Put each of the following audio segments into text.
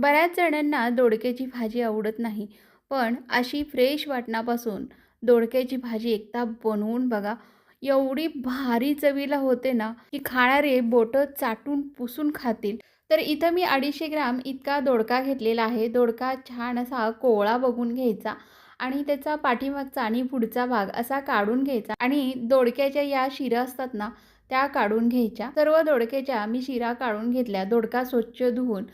बऱ्याच जणांना दोडक्याची भाजी आवडत नाही पण अशी फ्रेश वाटणापासून दोडक्याची भाजी एकदा बनवून बघा. एवढी भारी चवीला होते ना की खाणारे बोटं चाटून पुसून खातील. तर इथं मी अडीचशे ग्राम इतका दोडका घेतलेला आहे. दोडका छान असा कोवळा बघून घ्यायचा आणि त्याचा पाठीमागचा आणि पुढचा भाग असा काढून घ्यायचा आणि दोडक्याच्या या शिरा असतात ना त्या काढून घ्यायच्या. सर्व दोडक्याच्या मी शिरा काढून घेतल्या दोडका स्वच्छ धुवून.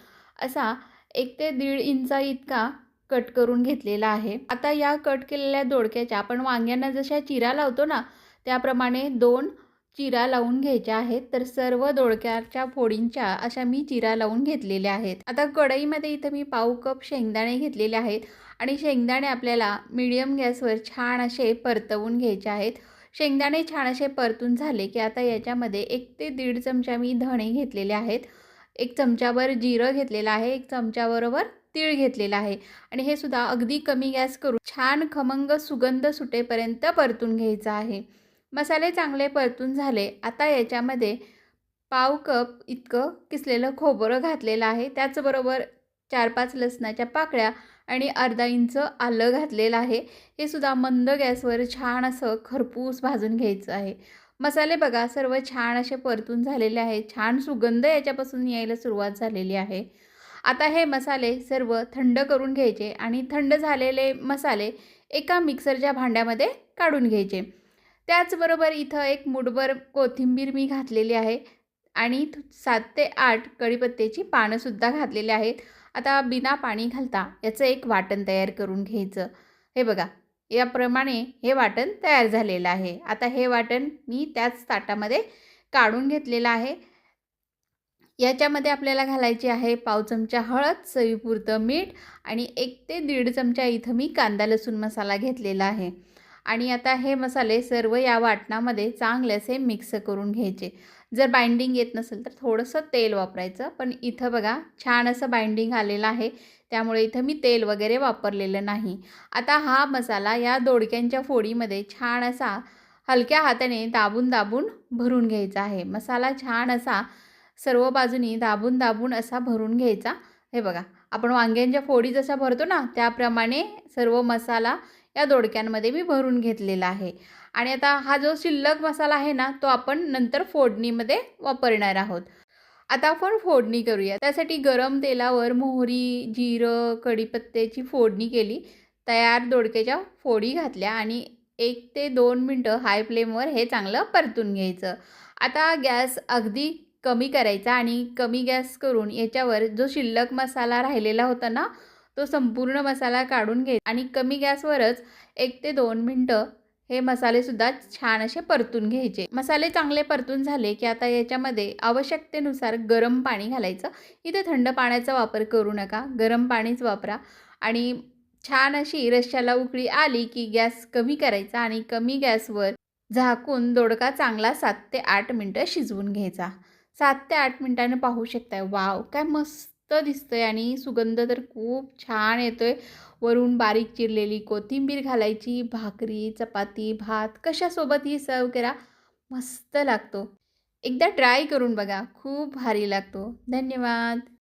असा एक ते दीड इंचा इतका कट करून घेतलेला आहे. आता या कट केलेल्या दोडक्याच्या आपण वांग्यांना जशा चिरा लावतो ना त्याप्रमाणे दोन चिरा लावून घ्यायच्या आहेत. तर सर्व दोडक्याच्या फोडींच्या अशा मी चिरा लावून घेतलेल्या आहेत. आता कढईमध्ये इथं मी पाव कप शेंगदाणे घेतलेले आहेत आणि शेंगदाणे आपल्याला मिडियम गॅसवर छान असे परतवून घ्यायचे आहेत. शेंगदाणे छान असे परतून झाले की आता याच्यामध्ये एक ते दीड चमचा मी धणे घेतलेले आहेत. एक चमच्यावर जिरं घेतलेलं आहे एक चमच्याबरोबर तीळ घेतलेला आहे. आणि हे सुद्धा अगदी कमी गॅस करून छान खमंग सुगंध सुटेपर्यंत परतून घ्यायचं आहे. मसाले चांगले परतून झाले. आता याच्यामध्ये पाव कप इतकं किसलेलं खोबरं घातलेलं आहे. त्याचबरोबर चार पाच लसणाच्या पाकळ्या आणि अर्धा इंच आलं घातलेलं आहे. हे सुद्धा मंद गॅसवर छान असं खरपूस भाजून घ्यायचं आहे. मसाले बघा सर्व छान असे परतून झालेले आहेत. छान सुगंध याच्यापासून यायला सुरुवात झालेली आहे. आता हे मसाले सर्व थंड करून घ्यायचे आणि थंड झालेले मसाले एका मिक्सरच्या भांड्यामध्ये काढून घ्यायचे. त्याचबरोबर इथं एक मुठभर कोथिंबीर मी घातलेली आहे आणि सात ते आठ कढीपत्त्याची पानंसुद्धा घातलेली आहेत. आता बिना पाणी घालता याचं एक वाटण तयार करून घ्यायचं. हे बघा याप्रमाणे हे वाटण तयार झालेलं आहे. आता हे वाटण मी त्याच ताटामध्ये काढून घेतलेलं आहे. याच्यामध्ये आपल्याला घालायची आहे पाव चमचा हळद चवीपुरतं मीठ आणि एक ते दीड चमचा इथं मी कांदा लसूण मसाला घेतलेला आहे. आणि आता हे मसाले सर्व या वाटणामध्ये चांगले असे मिक्स करून घ्यायचे. जर बाइंडिंग येत नसेल तर थोडंसं तेल वापरायचं पण इथं बघा छान असं बाइंडिंग आलेलं आहे त्यामुळे इथं मी तेल वगैरे वापरलेलं नाही. आता हा मसाला या दोडक्यांच्या फोडीमध्ये छान असा हलक्या हाताने दाबून दाबून भरून घ्यायचा आहे. मसाला छान असा सर्व बाजूनी दाबून दाबून असा भरून घ्यायचा. हे बघा आपण वांग्यांच्या फोडी जसा भरतो ना त्याप्रमाणे सर्व मसाला या दोडक्यांमध्ये मी भरून घेतलेला आहे. आणि आता हा जो शिल्लक मसाला आहे ना तो आपण नंतर फोडणीमध्ये वापरणार आहोत. आता आपण फोडणी करूया. त्यासाठी गरम तेलावर मोहरी जिरं कढीपत्त्याची फोडणी केली. तयार दोडक्याच्या फोडी घातल्या आणि एक ते दोन मिनटं हाय फ्लेमवर हे चांगलं परतून घ्यायचं. आता गॅस अगदी कमी करायचा आणि कमी गॅस करून याच्यावर जो शिल्लक मसाला राहिलेला होता ना तो संपूर्ण मसाला काढून घे आणि कमी गॅसवरच एक ते दोन मिनटं हे मसालेसुद्धा छान असे परतून घ्यायचे. मसाले चांगले परतून झाले की आता याच्यामध्ये आवश्यकतेनुसार गरम पाणी घालायचं. इथे थंड पाण्याचा वापर करू नका. गरम पाणीच वापरा. आणि छान अशी रश्श्याला उकळी आली की गॅस कमी करायचा आणि कमी गॅसवर झाकून दोडका चांगला सात ते आठ मिनटं शिजवून घ्यायचा. सात ते आठ मिनटानं पाहू शकताय. वाव काय मस्त! मस्त दिसतंय आणि सुगंध तर खूप छान येतोय. वरून बारीक चिरलेली कोथिंबीर घालायची भाकरी चपाती भात कशासोबतही सर्व करा मस्त लागतो. एकदा ट्राय करून बघा खूप भारी लागतो. धन्यवाद.